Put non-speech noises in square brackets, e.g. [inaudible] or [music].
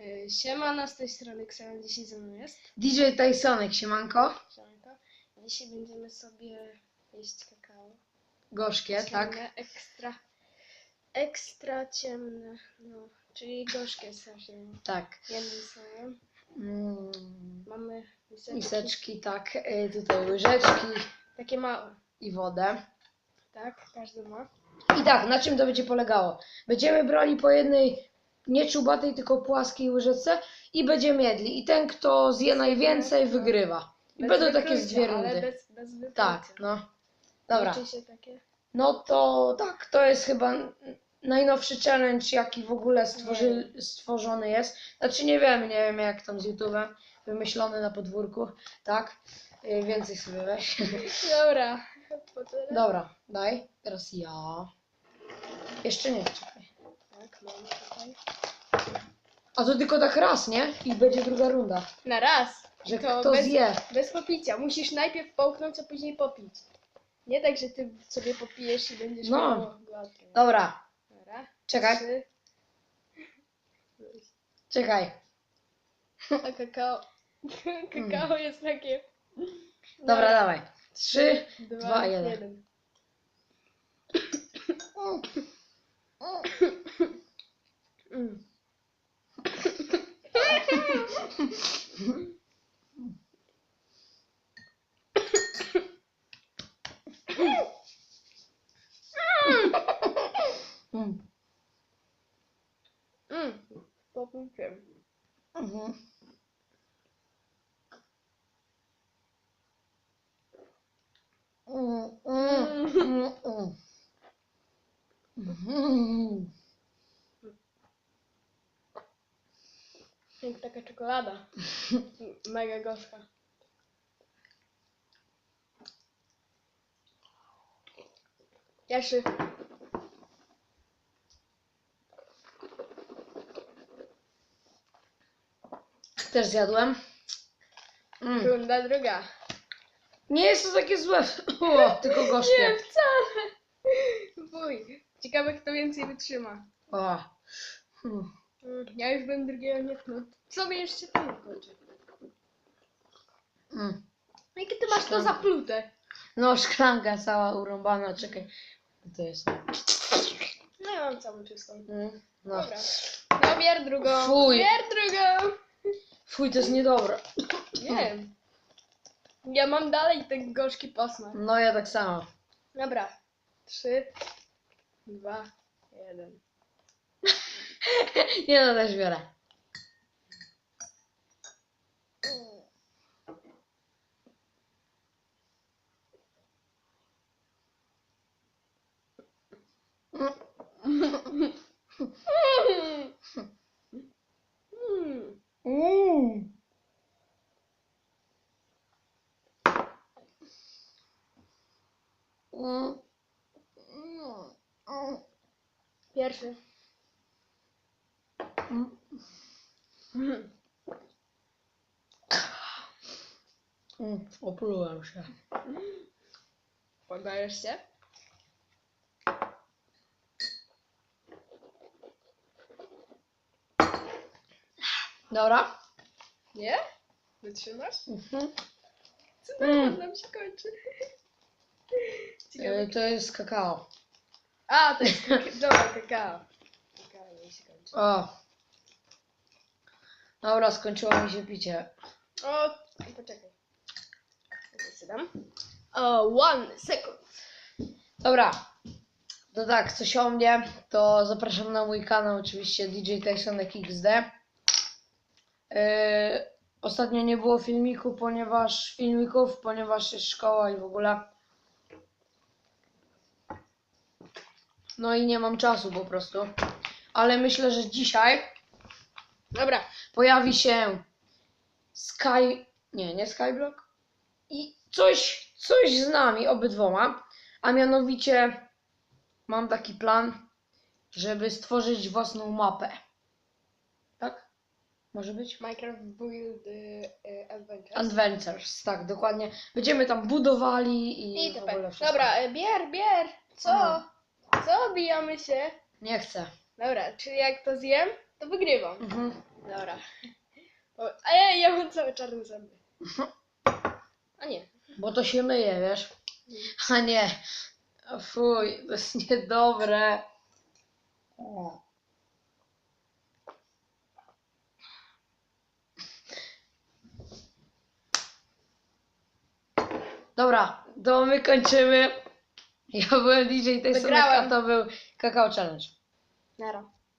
Y, Siemano, z tej strony Ksena, dzisiaj ze mną jest DJ Tysonek, siemanko. Siemanko. Dzisiaj będziemy sobie jeść kakao. Gorzkie, tak? Ciemne, Ekstra, ekstra ciemne, no, czyli gorzkie strasznie. Tak. Jednym słowem. Mm, Mamy miseczki, miseczki, tak. y, Tutaj łyżeczki takie małe, i wodę. tak? Każdy ma. I tak, na czym to będzie polegało? Będziemy brali po jednej nie czubatej, tylko płaskiej łyżeczce i będziemy jedli. I ten, kto zje najwięcej, wygrywa. I Bez będą takie wyklucia, dwie Ale rundy. bez, bez wyklucia. Tak, no. Dobra. Liczy się takie? No to tak, to jest chyba najnowszy challenge, jaki w ogóle stworzy, stworzony jest. Znaczy nie wiem, nie wiem jak tam z YouTube'em, wymyślony na podwórku, tak? Y, Więcej sobie weź. [laughs] Dobra. Po tyle? Dobra, daj. Teraz ja. Jeszcze nie, czekaj. Tak, mam. A to tylko tak raz, nie? I będzie druga runda. Na raz. Że To kto bez- zje. Bez popicia. Musisz najpierw połknąć, a później popić. Nie tak, że ty sobie popijesz i będziesz No. miał gładkie. Dobra, Dobra. czekaj, Trzy. czekaj. [laughs] A kakao. [laughs] kakao jest takie. Dobra, dawaj. Trzy. dwa, jeden. jeden. Mm. [laughs] Mm. Mm. Popłuciem. Mhm. Mm, mm, mm, mm. Mhm. Jak taka czekolada. [laughs] Mega gorzka. Pierwszy. Też zjadłem. Mm. Runda druga. Nie jest to takie złe, [laughs] o, tylko gorzkie. Nie, wcale. Wuj. Ciekawe, kto więcej wytrzyma. O. Hmm. Mm, Ja już bym drugiego nie tnął. Sobie jeszcze ty kończy. Mm. Jakie ty masz to za plutę? No, szklanka cała urąbana, czekaj. To jest. No ja mam całą czystą. Mm. No. Dobra. No bier drugą. Fuj. Bier drugą. Fuj, to jest niedobre. Nie wiem. Ja mam dalej ten gorzki posmak. No, ja tak samo. Dobra. Trzy, dwa, jeden. Nie no, też biorę. Mm. Mm. Mm. Mm. Pierwszy. Mm. Oplułem się. Podajesz się? Dobra. Nie? Wytrzymasz? Mhm. Co Mm. nam się kończy? E, Ciekawe. to jest kakao. A, to jest kaka- dobra, kakao. Kakao mi się kończy. O. Dobra, skończyło mi się picie. O, poczekaj. Ja sobie dam. O, one second. Dobra. To tak, coś o mnie, to zapraszam na mój kanał oczywiście DJ Tysonek XD. Yy, ostatnio nie było filmiku, ponieważ filmików, ponieważ jest szkoła i w ogóle. No i nie mam czasu po prostu. Ale myślę, że dzisiaj Dobra. pojawi się Sky. Nie, nie Skyblock. I coś, coś z nami obydwoma. A mianowicie mam taki plan, żeby stworzyć własną mapę. Tak? Może być? Minecraft Build y, y, Adventures. Adventures, tak, dokładnie. Będziemy tam budowali i, I w typek. ogóle wszystko. Dobra, y, bier, bier. Co? Co? Bijamy się? Nie chcę. Dobra, czyli jak to zjem, to wygrywam. Mhm. Dobra. O, Ej, ja mam całe czarne zęby. A nie. Bo to się myje, wiesz? A nie. Fuj, to jest niedobre. O. Dobra, to my kończymy. Ja byłem DJ tej Wygrałem. a to był Kakao Challenge. claro.